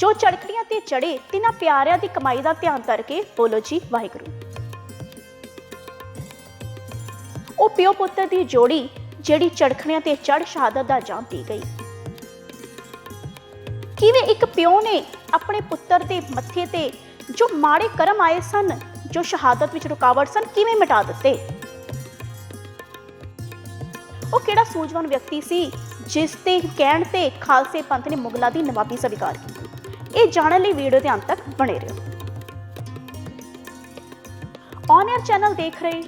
ਜੋ ਚੜਖੜੀਆਂ ਤੇ ਚੜੇ ਤਿਨਾਂ ਪਿਆਰਿਆਂ ਦੀ ਕਮਾਈ ਦਾ ਧਿਆਨ ਕਰਕੇ ਬੋਲੋ ਜੀ, ਵਾਹਿਗੁਰੂ। ਉਹ ਪਿਓ ਪੁੱਤਰ ਦੀ ਜੋੜੀ ਜਿਹੜੀ ਚੜਖਣਿਆਂ ਤੇ ਚੜ ਸ਼ਹਾਦਤ ਦਾ ਜਾਮ ਪੀ ਗਈ। ਕਿਵੇਂ ਇੱਕ ਪਿਓ ਨੇ ਆਪਣੇ ਪੁੱਤਰ ਦੇ ਮੱਥੇ ਤੇ ਜੋ ਮਾੜੇ ਕਰਮ ਆਏ ਸਨ, ਜੋ ਸ਼ਹਾਦਤ ਵਿੱਚ ਰੁਕਾਵਟ ਸਨ, ਕਿਵੇਂ ਮਿਟਾ ਦਿੱਤੇ? ਉਹ ਕਿਹੜਾ ਸੂਝਵਾਨ ਵਿਅਕਤੀ ਸੀ, ਜਿਸ ਤੇ ਕਹਿਣ ਤੇ ਖਾਲਸੇ ਪੰਥ ਨੇ ਮੁਗਲਾਂ ਦੀ ਨਵਾਬੀ ਸਵੀਕਾਰ ਕੀਤੀ? ਇਹ ਜਾਣਨ ਲਈ ਵੀਡੀਓ ਦੇ ਅੰਤ ਤੱਕ ਬਣੇ ਰਹੋ। ਔਨ 에ਅਰ ਚੈਨਲ ਦੇਖ ਰਹੇ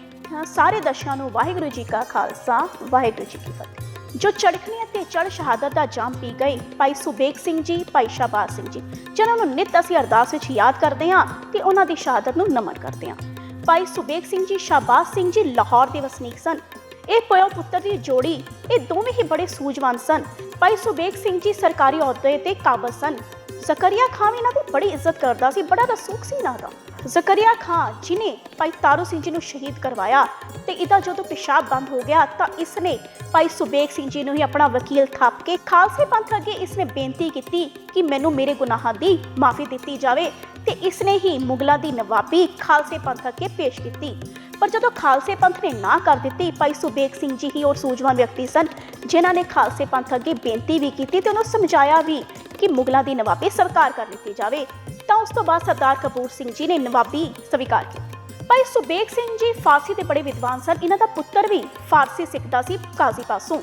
ਸਾਰੇ ਦਰਸ਼ਕਾਂ ਨੂੰ ਵਾਹਿਗੁਰੂ ਜੀ ਕਾ ਖਾਲਸਾ, ਵਾਹਿਗੁਰੂ ਜੀ ਕੀ ਫਤਿਹ। ਜੋ ਚੜਖਣੀਆਂ ਤੇ ਚੜ ਸ਼ਹਾਦਤ ਦਾ ਜਾਮ ਪੀ ਗਏ, ਭਾਈ ਸੁਬੇਗ ਸਿੰਘ ਜੀ, ਭਾਈ ਸ਼ਾਬਾਜ਼ ਸਿੰਘ ਜੀ। ਜਿਨ੍ਹਾਂ ਨੂੰ ਨਿਤ ਅਸੀਂ ਅਰਦਾਸ ਵਿੱਚ ਯਾਦ ਕਰਦੇ ਹਾਂ ਤੇ ਉਹਨਾਂ ਦੀ ਸ਼ਹਾਦਤ ਨੂੰ ਨਮਨ ਕਰਦੇ ਹਾਂ। ਭਾਈ ਸੁਬੇਗ ਸਿੰਘ ਜੀ ਸ਼ਾਬਾਜ਼ ਸਿੰਘ ਜੀ ਲਾਹੌਰ ਦੇ ਵਸਨੀਕ ਸਨ। ਇਹ ਪਿਓ ਪੁੱਤਰ ਦੀ ਜੋੜੀ, ਇਹ ਦੋਵੇਂ ਹੀ ਬੜੇ ਸੂਝਵਾਨ ਸਨ। ਭਾਈ ਸੁਬੇਗ ਸਿੰਘ ਜੀ ਸਰਕਾਰੀ ਅਹੁਦੇ ਤੇ ਕਾਬਲ ਸਨ। ਜ਼ਕਰੀਆ ਖਾਨ ਇਹਨਾਂ ਦੀ ਬੜੀ ਇੱਜ਼ਤ ਕਰਦਾ ਸੀ, ਬੜਾ ਰਸੂਖ ਸੀ ਇਹਨਾਂ ਦਾ। ਜ਼ਕਰੀਆ ਖਾਨ ਜਿਨੇ ਭਾਈ ਤਾਰੂ ਸਿੰਘ ਜੀ ਨੂੰ ਸ਼ਹੀਦ ਕਰਵਾਇਆ ਤੇ ਇਹਦਾ ਜਦੋਂ ਪਿਸ਼ਾਬ ਬੰਦ ਹੋ ਗਿਆ ਤਾਂ ਇਸਨੇ ਭਾਈ ਸੁਬੇਗ ਸਿੰਘ ਜੀ ਨੂੰ ਹੀ ਆਪਣਾ ਵਕੀਲ ਥਾਪ ਕੇ ਖਾਲਸੇ ਪੰਥ ਅੱਗੇ ਇਸਨੇ ਬੇਨਤੀ ਕੀਤੀ ਕਿ ਮੈਨੂੰ ਮੇਰੇ ਗੁਨਾਹਾਂ ਦੀ ਮਾਫੀ ਦਿੱਤੀ ਜਾਵੇ ਤੇ ਇਸਨੇ ਹੀ ਮੁਗਲਾਂ ਦੀ ਨਵਾਬੀ ਖਾਲਸੇ ਪੰਥ ਅੱਗੇ ਪੇਸ਼ ਕੀਤੀ। ਪਰ ਜਦੋਂ ਖਾਲਸੇ ਪੰਥ ਨੇ ਨਾ ਕਰ ਦਿੱਤੀ, ਭਾਈ ਸੁਬੇਗ ਸਿੰਘ ਜੀ ਹੀ ਔਰ ਸੂਝਵਾਨ ਵਿਅਕਤੀ ਸਨ, ਜਿਨ੍ਹਾਂ ਨੇ ਖਾਲਸੇ ਪੰਥ ਅੱਗੇ ਬੇਨਤੀ ਵੀ ਕੀਤੀ ਤੇ ਉਹਨੂੰ ਸਮਝਾਇਆ ਵੀ ਕਿ ਮੁਗਲਾਂ ਦੀ ਨਵਾਬੀ ਸਵੀਕਾਰ ਕਰ ਦਿੱਤੀ ਜਾਵੇ। ਤਾਂ ਉਸ ਤੋਂ ਬਾਅਦ ਸਰਦਾਰ ਕਪੂਰ ਸਿੰਘ ਜੀ ਨੇ ਨਵਾਬੀ ਸਵੀਕਾਰ ਕੀਤੀ। ਭਾਈ ਸੁਬੇਗ ਸਿੰਘ ਜੀ ਫਾਰਸੀ ਦੇ ਬੜੇ ਵਿਦਵਾਨ ਸਨ। ਇਹਨਾਂ ਦਾ ਪੁੱਤਰ ਵੀ ਫਾਰਸੀ ਸਿੱਖਦਾ ਸੀ ਕਾਜ਼ੀ ਪਾਸੋਂ।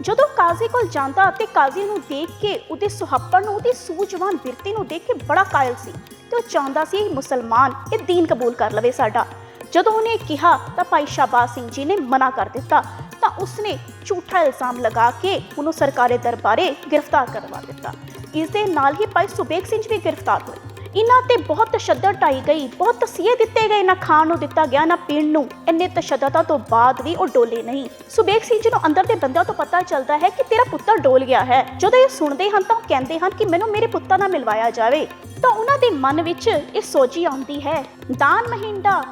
ਜਦੋਂ ਕਾਜ਼ੀ ਕੋਲ ਜਾਂਦਾ ਤੇ ਕਾਜ਼ੀ ਨੂੰ ਦੇਖ ਕੇ ਉਹਦੇ ਸੁਹੱਪਣ ਨੂੰ, ਉਹਦੀ ਸੂਝਵਾਨ ਬਿਰਤੀ ਨੂੰ ਦੇਖ ਕੇ ਬੜਾ ਕਾਇਲ ਸੀ ਤੇ ਉਹ ਚਾਹੁੰਦਾ ਸੀ ਮੁਸਲਮਾਨ ਇਹ ਦੀਨ ਕਬੂਲ ਕਰ ਲਵੇ ਸਾਡਾ। ਜਦੋਂ ਉਹਨੇ ਕਿਹਾ ਤਾਂ ਭਾਈ ਸ਼ਾਬਾਜ਼ ਸਿੰਘ ਜੀ ਨੇ ਮਨਾ ਕਰ ਦਿੱਤਾ। ਉਸਨੇ ਝੂਠਾ ਇਲਜ਼ਾਮ ਲਗਾ ਕੇ ਉਹਨੂੰ ਸਰਕਾਰੀ ਦਰਬਾਰੇ ਗ੍ਰਿਫਤਾਰ ਕਰਵਾ ਦਿੱਤਾ। ਇਸ ਦੇ ਨਾਲ ਹੀ ਭਾਈ ਸੁਬੇਗ ਸਿੰਘ ਵੀ ਗ੍ਰਿਫਤਾਰ ਹੋਏ। ਇਹਨਾਂ ਤੇ ਬਹੁਤ ਤਸ਼ੱਦਦ ਢਾਈ ਗਈ, ਬਹੁਤ ਤਸੀਹੇ ਦਿੱਤੇ ਗਏ। ਨਾ ਖਾਣ ਨੂੰ ਦਿੱਤਾ ਗਿਆ, ਨਾ ਪੀਣ ਨੂੰ। ਇੰਨੇ ਤਸ਼ੱਦਦਾਂ ਤੋਂ ਬਾਅਦ ਵੀ ਉਹ ਡੋਲੇ ਨਹੀਂ। ਸੁਬੇਗ ਸਿੰਘ ਜੀ ਨੂੰ ਅੰਦਰ ਦੇ ਬੰਦਿਆਂ ਤੋਂ ਪਤਾ ਚੱਲਦਾ ਹੈ ਕਿ ਤੇਰਾ ਪੁੱਤਰ ਡੋਲ ਗਿਆ ਹੈ। ਜਦੋਂ ਇਹ ਸੁਣਦੇ ਹਨ ਤਾਂ ਉਹ ਕਹਿੰਦੇ ਹਨ ਕਿ ਮੈਨੂੰ ਮੇਰੇ ਪੁੱਤਰ ਨਾਲ ਮਿਲਵਾਇਆ ਜਾਵੇ। ਤਾਂ ਉਹਨਾਂ ਦੇ ਮਨ ਵਿੱਚ ਇਹ ਸੋਚੀ ਆਉਂਦੀ ਹੈ, ਦਾਨ ਮਹਿੰਡਾ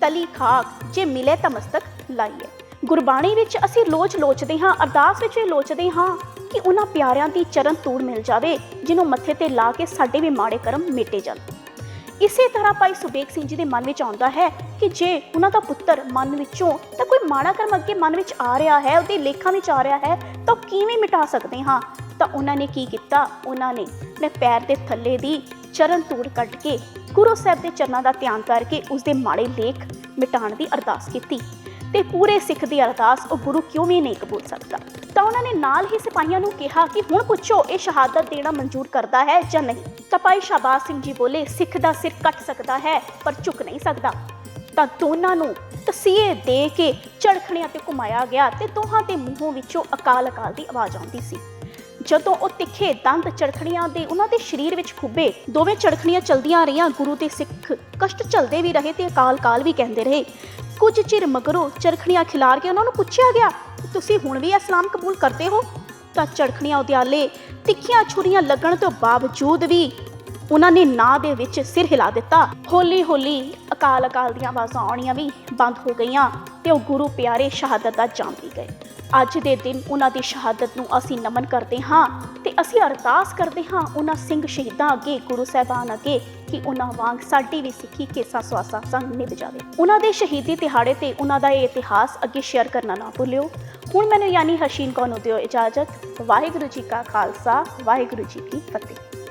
ਤਲੀ ਖਾਕ, ਜੇ ਮਿਲੇ ਤਾਂ ਮਸਤਕ ਲਾਈਏ। ਗੁਰਬਾਣੀ ਵਿੱਚ ਅਸੀਂ ਲੋਚ ਲੋਚਦੇ ਹਾਂ, ਅਰਦਾਸ ਵਿੱਚ ਇਹ ਲੋਚਦੇ ਹਾਂ ਕਿ ਉਹਨਾਂ ਪਿਆਰਿਆਂ ਦੀ ਚਰਨ ਤੂੜ ਮਿਲ ਜਾਵੇ, ਜਿਹਨੂੰ ਮੱਥੇ ਤੇ ਲਾ ਕੇ ਸਾਡੇ ਵੀ ਮਾੜੇ ਕਰਮ ਮਿਟੇ ਜਾਣ। ਇਸੇ ਤਰ੍ਹਾਂ ਭਾਈ ਸੁਬੇਗ ਸਿੰਘ ਜੀ ਦੇ ਮਨ ਵਿੱਚ ਆਉਂਦਾ ਹੈ ਕਿ ਜੇ ਉਹਨਾਂ ਦਾ ਪੁੱਤਰ ਮਨ ਵਿੱਚੋਂ ਤਾਂ ਕੋਈ ਮਾੜਾ ਕਰਮ ਅੱਗੇ ਮਨ ਵਿੱਚ ਆ ਰਿਹਾ ਹੈ, ਉਹਦੇ ਲੇਖਾਂ ਵਿੱਚ ਆ ਰਿਹਾ ਹੈ, ਤਾਂ ਉਹ ਕਿਵੇਂ ਮਿਟਾ ਸਕਦੇ ਹਾਂ? ਤਾਂ ਉਹਨਾਂ ਨੇ ਕੀ ਕੀਤਾ? ਉਹਨਾਂ ਨੇ ਆਪਣੇ ਪੈਰ ਦੇ ਥੱਲੇ ਦੀ ਚਰਨ ਤੂੜ ਕੱਢ ਕੇ ਗੁਰੂ ਸਾਹਿਬ ਦੇ ਚਰਨਾਂ ਦਾ ਧਿਆਨ ਕਰਕੇ ਉਸ ਦੇ ਮਾੜੇ ਲੇਖ ਮਿਟਾਉਣ ਦੀ ਅਰਦਾਸ ਕੀਤੀ। ਤੇ ਪੂਰੇ ਸਿੱਖ ਦੀ ਅਰਦਾਸ ਉਹ ਗੁਰੂ ਕਿਉਂ ਵੀ ਨਹੀਂ ਕਬੂਲ ਸਕਦਾ? ਤਾਂ ਉਹਨਾਂ ਨੇ ਨਾਲ ਹੀ ਸਿਪਾਹੀਆਂ ਨੂੰ ਕਿਹਾ ਕਿ ਹੁਣ ਪੁੱਛੋ ਇਹ ਸ਼ਹਾਦਤ ਦੇਣਾ ਮਨਜ਼ੂਰ ਕਰਦਾ ਹੈ ਜਾਂ ਨਹੀਂ? ਤਾਂ ਭਾਈ ਸ਼ਾਬਾਜ਼ ਸਿੰਘ ਜੀ ਬੋਲੇ, ਸਿੱਖ ਦਾ ਸਿਰ ਕੱਟ ਸਕਦਾ ਹੈ, ਪਰ ਝੁਕ ਨਹੀਂ ਸਕਦਾ। ਤਾਂ ਦੋਨਾਂ ਨੂੰ ਤਸੀਹੇ ਦੇ ਕੇ ਚੜਖਣਿਆਂ ਤੇ ਘੁਮਾਇਆ ਗਿਆ ਤੇ ਦੋਹਾਂ ਦੇ ਮੂੰਹੋਂ ਵਿੱਚੋਂ ਅਕਾਲ ਅਕਾਲ ਦੀ ਆਵਾਜ਼ ਆਉਂਦੀ ਸੀ। ਜਦੋਂ ਉਹ ਤਿੱਖੇ ਦੰਦ ਚੜਖਣੀਆਂ ਦੇ ਉਹਨਾਂ ਦੇ ਸਰੀਰ ਵਿੱਚ ਖੁੱਬੇ, ਦੋਵੇਂ ਚੜਖਣੀਆਂ ਚਲਦੀਆਂ ਰਹੀਆਂ, ਗੁਰੂ ਤੇ ਸਿੱਖ ਕਸ਼ਟ ਚਲਦੇ ਵੀ ਰਹੇ ਤੇ ਅਕਾਲ ਕਾਲ ਵੀ ਕਹਿੰਦੇ ਰਹੇ। ਕੁਝ ਚਿਰ ਮਗਰੋਂ ਚਰਖਣੀਆਂ ਖਿਲਾਰ ਕੇ ਉਹਨਾਂ ਨੂੰ ਪੁੱਛਿਆ ਗਿਆ, ਤੁਸੀਂ ਹੁਣ ਵੀ ਇਸਲਾਮ ਕਬੂਲ ਕਰਦੇ ਹੋ? ਤਾਂ ਚੜਖਣੀਆਂ ਉਦਿਆਲੇ ਤਿੱਖੀਆਂ ਛੁਰੀਆਂ ਲੱਗਣ ਤੋਂ ਬਾਵਜੂਦ ਵੀ ਉਹਨਾਂ ਨੇ ਨਾਂ ਦੇ ਵਿੱਚ ਸਿਰ ਹਿਲਾ ਦਿੱਤਾ। ਹੌਲੀ ਹੌਲੀ ਅਕਾਲ ਅਕਾਲ ਦੀਆਂ ਆਵਾਜ਼ਾਂ ਆਉਣੀਆਂ ਵੀ ਬੰਦ ਹੋ ਗਈਆਂ ਤੇ ਉਹ ਗੁਰੂ ਪਿਆਰੇ ਸ਼ਹਾਦਤ ਦਾ ਜਾਮ ਵੀ ਗਏ। ਅੱਜ ਦੇ ਦਿਨ ਉਹਨਾਂ ਦੀ ਸ਼ਹਾਦਤ ਨੂੰ ਅਸੀਂ ਨਮਨ ਕਰਦੇ ਹਾਂ ਤੇ ਅਸੀਂ ਅਰਦਾਸ ਕਰਦੇ ਹਾਂ ਉਹਨਾਂ ਸਿੰਘ ਸ਼ਹੀਦਾਂ ਅੱਗੇ, ਗੁਰੂ ਸਾਹਿਬਾਨ ਅੱਗੇ ਕਿ ਉਹਨਾਂ ਵਾਂਗ ਸਾਡੀ ਵੀ ਸਿੱਖੀ, ਕੇਸਾ, ਸਵਾਸਾ ਸੰਗ ਨਿਭ ਜਾਵੇ। ਉਹਨਾਂ ਦੇ ਸ਼ਹੀਦੀ ਦਿਹਾੜੇ ਤੇ ਉਹਨਾਂ ਦਾ ਇਹ ਇਤਿਹਾਸ ਅੱਗੇ ਸ਼ੇਅਰ ਕਰਨਾ ਨਾ ਭੁੱਲਿਓ। ਹੁਣ ਮੈਨੂੰ ਯਾਨੀ ਹਰਸ਼ੀਨ ਕੌਰ ਨੂੰ ਦਿਓ ਇਜਾਜ਼ਤ। ਵਾਹਿਗੁਰੂ ਜੀ ਕਾ ਖਾਲਸਾ, ਵਾਹਿਗੁਰੂ ਜੀ ਕੀ ਫਤਿਹ।